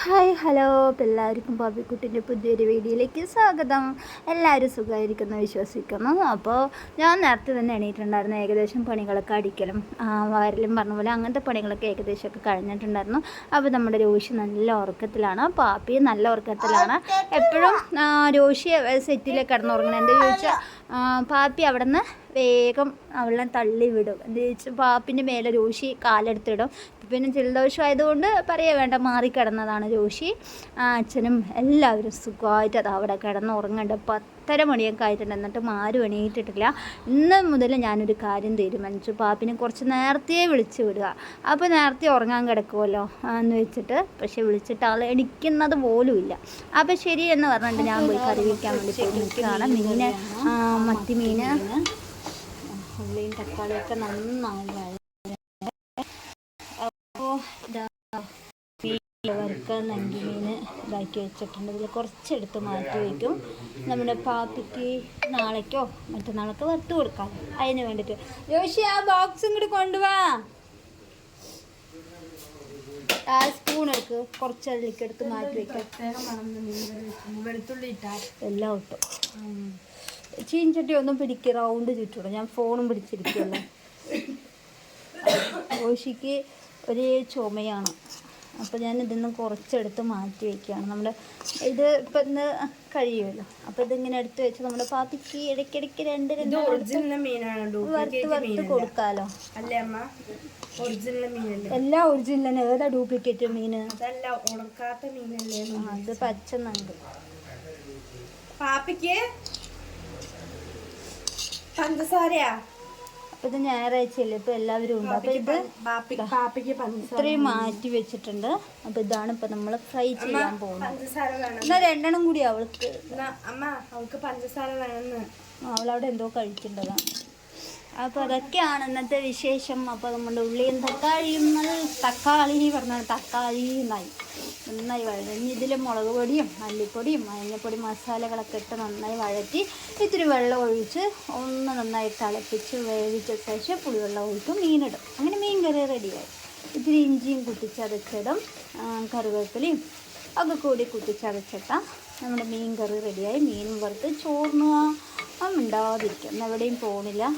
Hi hello. എല്ലാവർക്കും പാപ്പിക്കുട്ടിന്റെ പുതിയൊരു വീഡിയോയിലേക്ക് സ്വാഗതം. എല്ലാവരും സുഖമായിരിക്കുന്നു വിശ്വസിക്കുന്നു. അപ്പോൾ ഞാൻ നേരത്തെ തന്നെ എണീറ്റുണ്ടായിരുന്നു ഏകദേശം പണികളൊക്കെ അടിക്കലും വയറിലും പറഞ്ഞ പോലെ അങ്ങനത്തെ പണികളൊക്കെ ഏകദേശമൊക്കെ കഴിഞ്ഞിട്ടുണ്ടായിരുന്നു. അപ്പോൾ നമ്മുടെ രോഷി നല്ല ഉറക്കത്തിലാണ്. പാപ്പി നല്ല ഉറക്കത്തിലാണ്. എപ്പോഴും രോഷി സെറ്റിലേക്ക് കിടന്നുറങ്ങണം എന്താ ചോദിച്ചാൽ പാപ്പി അവിടെ നിന്ന് വേഗം അവളെ തള്ളി വിടും വെച്ചാൽ പാപ്പിന്റെ മേലെ രോഷി കാലെടുത്തിടും. പിന്നെ ജലദോഷം ആയതുകൊണ്ട് പറയേ വേണ്ട മാറിക്കിടന്നതാണ് രോഷി. അച്ഛനും എല്ലാവരും സുഖമായിട്ട് അത് അവിടെ കിടന്ന് ഉറങ്ങുന്നുണ്ട് പത്തര മണിയൊക്കെ ആയിട്ടുണ്ട്. എന്നിട്ട് ആരും എണീറ്റിട്ടില്ല. ഇന്ന് മുതൽ ഞാനൊരു കാര്യം തീരുമാനിച്ചു. പാപ്പിനെ കുറച്ച് നേരത്തെ വിളിച്ചു വിടുക. അപ്പോൾ നേരത്തെ ഉറങ്ങാൻ കിടക്കുമല്ലോ എന്ന് വെച്ചിട്ട്. പക്ഷേ വിളിച്ചിട്ട് ആൾ എണിക്കുന്നത് ഇല്ല. അപ്പോൾ ശരി എന്ന് പറഞ്ഞിട്ട് ഞാൻ പോയി കറി വയ്ക്കാൻ വേണ്ടി പോയി നിൽക്കുകയാണ്. മീന് മത്തി മീന്. ഉള്ളിയും തക്കാളിയൊക്കെ നന്നായി അപ്പോ അപ്പോൾ ഇതാ വറുക്കാൻ മീൻ ഇതാക്കി വെച്ചിട്ടുണ്ട്. ഇതിൽ കുറച്ചെടുത്ത് മാറ്റി വയ്ക്കും. നമ്മുടെ പാപ്പിക്ക് നാളേക്കോ മറ്റന്നാളൊക്കെ വറുത്ത് കൊടുക്കാം. അതിന് വേണ്ടിയിട്ട് ജോഷി ആ ബോക്സ് ഇങ്ങോട്ട് കൊണ്ടുവാ. ആ സ്പൂൺ എടുക്ക്. കുറച്ച് അതിലേക്ക് എടുത്ത് മാറ്റി വയ്ക്കാം. വെളുത്തുള്ളി ഇട്ടാ. എല്ലാം ഇട്ടു. ചീഞ്ചട്ടി ഒന്നും പിടിക്കുക റൗണ്ട് ചുറ്റുള്ളൂ ഞാൻ ഫോണും പിടിച്ചിരിക്കുന്നു. ഓശിക്ക് ഒരു ചുമയാണ്. അപ്പോൾ ഞാൻ ഇതിന്ന് കുറച്ചെടുത്ത് മാറ്റി വയ്ക്കുകയാണ് നമ്മൾ ഇത് ഇപ്പം ഇന്ന് കഴിയുമല്ലോ. അപ്പോൾ ഇതിങ്ങനെ എടുത്ത് വെച്ച് നമ്മുടെ പാപ്പിക്ക് ഇടയ്ക്കിടയ്ക്ക് രണ്ട് രണ്ട് വറുത്ത് കൊടുക്കാമല്ലോ അല്ലേ അമ്മ? ഒറിജിനൽ മീനല്ലേ? എല്ലാം ഒറിജിനൽ ഏതാ ഡ്യൂപ്ലിക്കേറ്റ് മീൻ? അതല്ല ഉണക്കാത്ത മീനല്ലേ അത് പച്ച നണ്ട് പാപ്പിക്ക് പഞ്ചസാരയാ? ഇത് ഞായറാഴ്ചയല്ലേ ഇപ്പൊ എല്ലാവരും ഉണ്ട്. അപ്പൊ ഇത് ഇത്രയും മാറ്റി വെച്ചിട്ടുണ്ട്. അപ്പൊ ഇതാണ് ഇപ്പൊ നമ്മൾ ഫ്രൈ ചെയ്യാൻ പോകുന്നത്. എന്നാൽ രണ്ടെണ്ണം കൂടി അവൾക്ക്. അവൾക്ക് പഞ്ചസാര വേണമെന്ന്. അവളവിടെ എന്തോ കഴിക്കേണ്ടതാണ്. അപ്പോൾ അതൊക്കെയാണ് ഇന്നത്തെ വിശേഷം. അപ്പോൾ നമ്മുടെ ഉള്ളിയും തക്കാളിയും തക്കാളി പറഞ്ഞാൽ തക്കാളി നന്നായി. നന്നായി വഴഞ്ഞ് ഇതിൽ മുളക് പൊടിയും മല്ലിപ്പൊടിയും മഞ്ഞപ്പൊടി മസാലകളൊക്കെ ഇട്ട് നന്നായി വഴറ്റി ഇത്തിരി വെള്ളം ഒഴിച്ച് ഒന്ന് നന്നായി തിളപ്പിച്ച് വേവിച്ച ശേഷം പുളിവെള്ളം ഒഴിക്കും മീനിടും. അങ്ങനെ മീൻ കറി റെഡിയായി. ഇത്തിരി ഇഞ്ചിയും കുത്തിച്ചതച്ചിടും. കറിവേപ്പിലയും ഒക്കെ കൂടി കുത്തിച്ചതച്ചിട്ടാൽ നമ്മുടെ മീൻ കറി റെഡിയായി. മീനും വറുത്ത് ചോറിന് ഇന്ന് എവിടെയും ആ,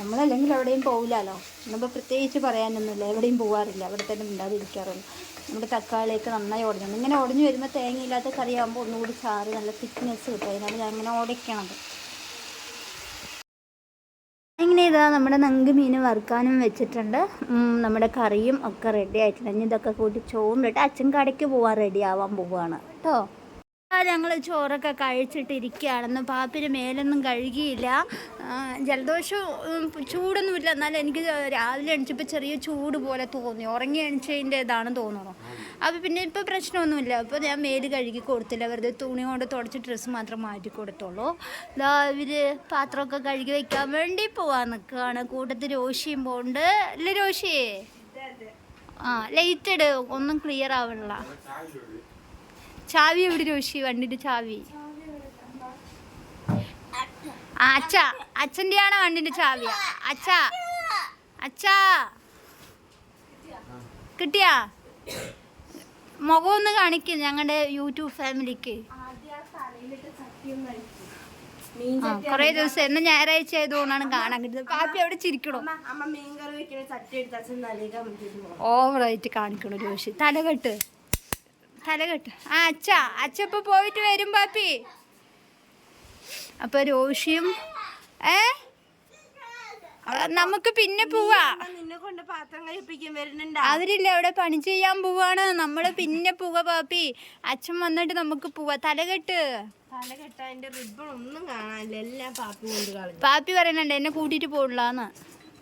നമ്മളല്ലെങ്കിൽ എവിടെയും പോകില്ലല്ലോ നമ്മൾ പ്രത്യേകിച്ച് പറയാനൊന്നുമില്ല. എവിടെയും പോകാറില്ല അവിടെ തന്നെ മിണ്ടാതിരിക്കാറുള്ളൂ. നമ്മുടെ തക്കാളിയൊക്കെ നന്നായി ഉടഞ്ഞു ഇങ്ങനെ ഉടഞ്ഞു വരുമ്പോൾ തേങ്ങയില്ലാത്ത കറിയാകുമ്പോൾ ഒന്നുകൂടി ചാറ് നല്ല തിക്നെസ് കിട്ടും. അതിനാണ് ഞാൻ ഇങ്ങനെ ഉടയ്ക്കണത് ഇങ്ങനെ ഇതാ നമ്മുടെ നങ്ക് മീൻ വറുക്കാനും വെച്ചിട്ടുണ്ട്. നമ്മുടെ കറിയും ഒക്കെ റെഡി ആയിട്ടുണ്ട്. ഇനി ഇതൊക്കെ കൂട്ടി ചോറിലിട്ട് അച്ഛൻ കടയ്ക്ക് പോവാൻ റെഡി ആവാൻ പോവുകയാണ് കേട്ടോ? ഞങ്ങൾ ചോറൊക്കെ കഴിച്ചിട്ടിരിക്കുകയാണെന്ന് പാപ്പിന് മേലൊന്നും കഴുകിയില്ല. ജലദോഷം ചൂടൊന്നുമില്ല. എന്നാലും എനിക്ക് രാവിലെ എണിച്ചപ്പോൾ ചെറിയ ചൂട് പോലെ തോന്നി. ഉറങ്ങി എണിച്ചതിന്റെ ഇതാണ് തോന്നുന്നു. അപ്പോൾ പിന്നെ ഇപ്പോൾ പ്രശ്നമൊന്നുമില്ല. അപ്പോൾ ഞാൻ മേൽ കഴുകി കൊടുത്തില്ല. വെറുതെ തുണി കൊണ്ട് തുടച്ച് ഡ്രസ്സ് മാത്രം മാറ്റി കൊടുത്തോളൂ ഇവർ പാത്രമൊക്കെ കഴുകി വയ്ക്കാൻ വേണ്ടി പോവാൻ നിൽക്കുകയാണ് കൂട്ടത്തിൽ രോഷിയും പോണ്ട് അല്ലേ രോഷിയേ ആ ലൈറ്റ് ഒന്നും ക്ലിയർ ആവണില്ല. ചാവി എവിടെ രോഷി വണ്ടിന്റെ ചാവി. അച്ഛ അച്ഛന്റെ ആണ് വണ്ടിന്റെ ചാവി? അച്ഛ അച്ഛാ. കിട്ടിയാ? മുഖം ഒന്ന് കാണിക്കും ഞങ്ങളുടെ യൂട്യൂബ് ഫാമിലിക്ക്. കൊറേ ദിവസം എന്നെ ഞായറാഴ്ച ആയതുകൊണ്ടാണ് കാണാൻ കിട്ടുന്നത് പാപ്പി അവിടെ ചിരിക്കണോ? ഓവറായിട്ട് കാണിക്കണോ രോഷി? തലകെട്ട് തലകെട്ട് ആ അച്ഛ അച്ഛ ഇപ്പൊ പോയിട്ട് വരും പാപ്പി. അപ്പൊ രോഷിയും ഏ? നമുക്ക് പിന്നെ പോവാ. നിന്നെ കൊണ്ട് പാത്രം കഴിപ്പിക്കാൻ വരുന്നുണ്ട്? അവരില്ല അവിടെ പണി ചെയ്യാൻ പോവാണ്. നമ്മൾ പിന്നെ പോവാ പാപ്പി. അച്ഛൻ വന്നിട്ട് നമുക്ക് പോവാ. തലകെട്ട് പാപ്പി കൊണ്ട് കളഞ്ഞു. പാപ്പി പറയുന്നുണ്ട് എന്നെ കൂട്ടിട്ട്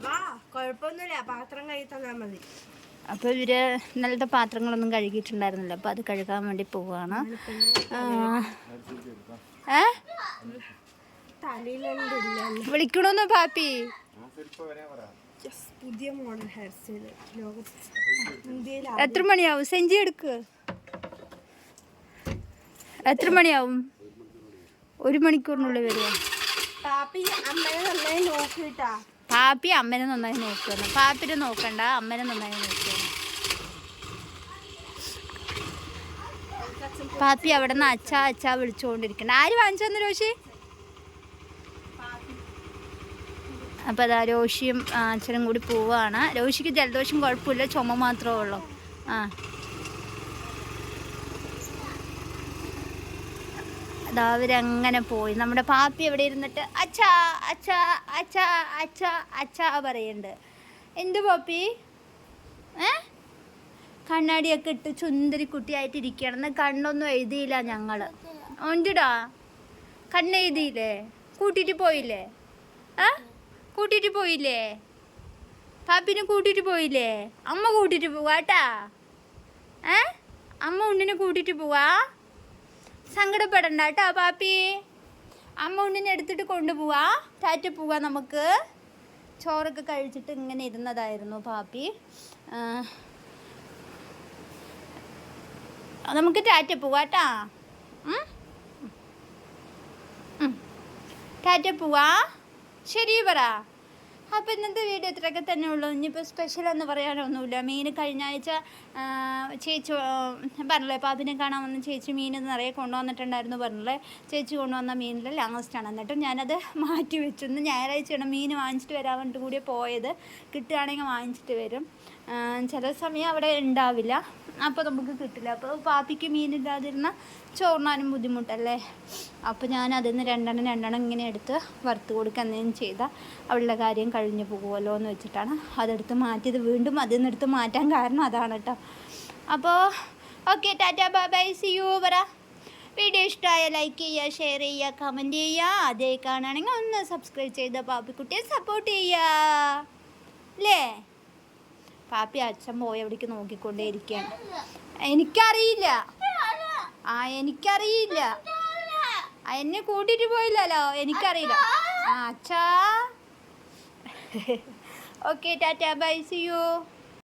വാ കുഴപ്പമൊന്നുമില്ല. പാത്രം കഴുകി മതി. അപ്പോൾ ഇവർ ഇന്നലത്തെ പാത്രങ്ങളൊന്നും കഴുകിയിട്ടുണ്ടായിരുന്നില്ല. അപ്പോൾ അത് കഴുകാൻ വേണ്ടി പോവാണ്. വിളിക്കണോന്നോ ഏ? വിളിക്കണോന്ന് പാപ്പി? പുതിയ മോഡൽ ഹെയർ സ്റ്റൈൽ ലോകത്ത് എത്ര മണിയാവും? സെഞ്ചി എടുക്ക്. എത്ര മണിയാവും? ഒരു മണിക്കൂറിനുള്ളിൽ വരുമോ പാപ്പി അമ്മയെ നന്നായി നോക്കിട്ടാ പാപ്പി അമ്മനെ നന്നായി നോക്കുന്നു പാപ്പിനെ നോക്കണ്ട അമ്മനെ നന്നായി നോക്കുന്നു പാപ്പി അവിടെ നിന്ന് അച്ഛാ അച്ഛാ വിളിച്ചുകൊണ്ടിരിക്കണം ആര് വാങ്ങിച്ചു തന്നു രോഷി? അപ്പോൾ അതാ രോഷിയും അച്ഛനും കൂടി പോവാണ്. രോഷിക്ക് ജലദോഷം കുഴപ്പമില്ല ചുമ മാത്രമേ ഉള്ളൂ. ആ. അതാ അവരങ്ങനെ പോയി. നമ്മുടെ പാപ്പി എവിടെ ഇരുന്നിട്ട് അച്ഛാ അച്ഛാ അച്ഛാ അച്ഛാ അച്ഛാ പറയുന്നുണ്ട് എന്ത് പാപ്പി? ഏ? കണ്ണാടിയൊക്കെ ഇട്ട് ചുന്തിരി കുട്ടിയായിട്ട് ഇരിക്കുകയാണെന്ന് കണ്ണൊന്നും എഴുതിയില്ല ഞങ്ങൾ ഉണ്ടടാ. കണ്ണ് എഴുതിയില്ലേ? കൂട്ടിയിട്ട് പോയില്ലേ? ആ? കൂട്ടിയിട്ട് പോയില്ലേ? പാപ്പിനെ കൂട്ടിയിട്ട് പോയില്ലേ? അമ്മ കൂട്ടിയിട്ട് പോവാട്ടാ ഏ? അമ്മ ഉണ്ണിനെ കൂട്ടിയിട്ട് പോവാ. സങ്കടപ്പെടണ്ട കേട്ടോ പാപ്പി. അമ്മ ഉണ്ണിനെ എടുത്തിട്ട് കൊണ്ടുപോവാ. ടാറ്റ പോവാ നമുക്ക്. ചോറൊക്കെ കഴിച്ചിട്ട് ഇങ്ങനെ ഇരുന്നതായിരുന്നു പാപ്പി. നമുക്ക് ടാറ്റ പോവാട്ടാ. ടാറ്റ പോവാ. ശരി പറ. അപ്പോൾ ഇന്നത്തെ വീഡിയോ ഇത്രയൊക്കെ തന്നെ ഉള്ളൂ. ഇനിയിപ്പോൾ സ്പെഷ്യൽ എന്ന് പറയാനൊന്നുമില്ല. മീൻ കഴിഞ്ഞ ആഴ്ച ചേച്ചി പറഞ്ഞല്ലോ പാപ്പിനെ കാണാൻ വന്ന ചേച്ചി മീൻ നിറയെ കൊണ്ടുവന്നിട്ടുണ്ടായിരുന്നു പറഞ്ഞില്ലേ? ചേച്ചി കൊണ്ടുവന്ന മീനിൽ ലാസ്റ്റാണ് എന്നിട്ട് ഞാനത് മാറ്റി വെച്ചു. ഇന്ന് ഞായറാഴ്ചയാണ് മീൻ വാങ്ങിച്ചിട്ട് വരാൻ വേണ്ടിയിട്ട് കൂടി പോയത്. കിട്ടുകയാണെങ്കിൽ വാങ്ങിച്ചിട്ട് വരും. ചില സമയം അവിടെ ഉണ്ടാവില്ല. അപ്പോൾ നമുക്ക് കിട്ടില്ല. അപ്പോൾ പാപ്പിക്ക് മീനില്ലാതിരുന്ന ചോറിനാനും ബുദ്ധിമുട്ടല്ലേ? അപ്പോൾ ഞാൻ അതിൽ നിന്ന് രണ്ടെണ്ണം രണ്ടെണ്ണം ഇങ്ങനെ എടുത്ത് വറുത്ത് കൊടുക്കുക എന്തെങ്കിലും ചെയ്താൽ അവളുടെ കാര്യം കഴിഞ്ഞു പോകുമല്ലോ എന്ന് വെച്ചിട്ടാണ് അതെടുത്ത് മാറ്റിയത്. വീണ്ടും അതിൽ നിന്ന് എടുത്ത് മാറ്റാൻ കാരണം അതാണ് കേട്ടോ അപ്പോൾ okay tata bye bye see you പറ വീഡിയോ ഇഷ്ടമായ ലൈക്ക് ചെയ്യുക ഷെയർ ചെയ്യുക കമന്റ് ചെയ്യുക. അതേ കാണുകയാണെങ്കിൽ ഒന്ന് സബ്സ്ക്രൈബ് ചെയ്ത പാപ്പിക്കുട്ടിയെ സപ്പോർട്ട് ചെയ്യുക. അല്ലേ പാപ്പി അച്ഛൻ പോയി അവിടേക്ക് നോക്കിക്കൊണ്ടേ ഇരിക്കുകയാണ് എനിക്കറിയില്ല. ആ എനിക്കറിയില്ല. എന്നെ കൂട്ടിയിട്ട് പോയില്ലല്ലോ. എനിക്കറിയില്ല. ആ അച്ഛാ. Okay tata bye see you